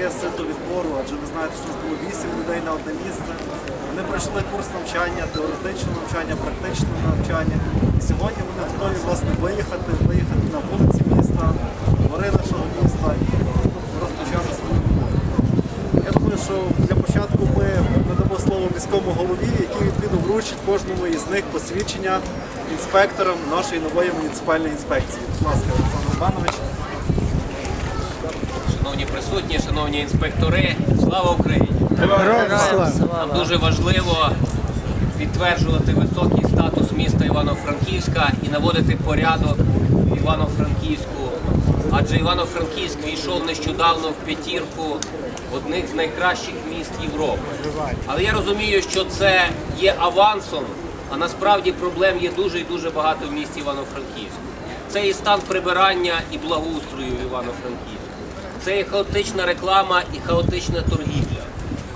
важке сито відбору, адже ви знаєте, що було 8 людей на одне місце. Вони пройшли курс навчання, теоретичне навчання, практичне навчання. І сьогодні вони готові власне виїхати, виїхати на вулиці міста, двори нашого міста і розпочати свою роботу. Я думаю, що для початку ми надамо слово міському голові, який відповідно вручить кожному із них посвідчення інспекторам нашої нової муніципальної інспекції. Будь ласка, Олександр Іванович. Присутні, шановні інспектори, слава Україні! Нам дуже важливо підтверджувати високий статус міста Івано-Франківська і наводити порядок в Івано-Франківську. Адже Івано-Франківськ війшов нещодавно в п'ятірку одних з найкращих міст Європи. Але я розумію, що це є авансом, а насправді проблем є дуже і дуже багато в місті Івано-Франківську. Це і стан прибирання і благоустрою в Івано-Франківську. Це і хаотична реклама, і хаотична торгівля.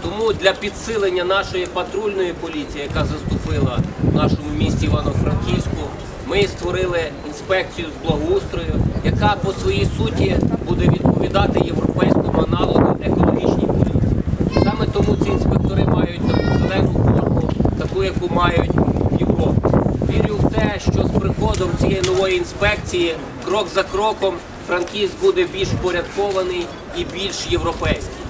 Тому для підсилення нашої патрульної поліції, яка заступила в нашому місті Івано-Франківську, ми створили інспекцію з благоустрою, яка по своїй суті буде відповідати європейському аналогу екологічній поліції. Саме тому ці інспектори мають таку зелену форму, таку, яку мають в Європі. Вірю в те, що з приходом цієї нової інспекції, крок за кроком, Франківськ буде більш порядкований і більш європейський.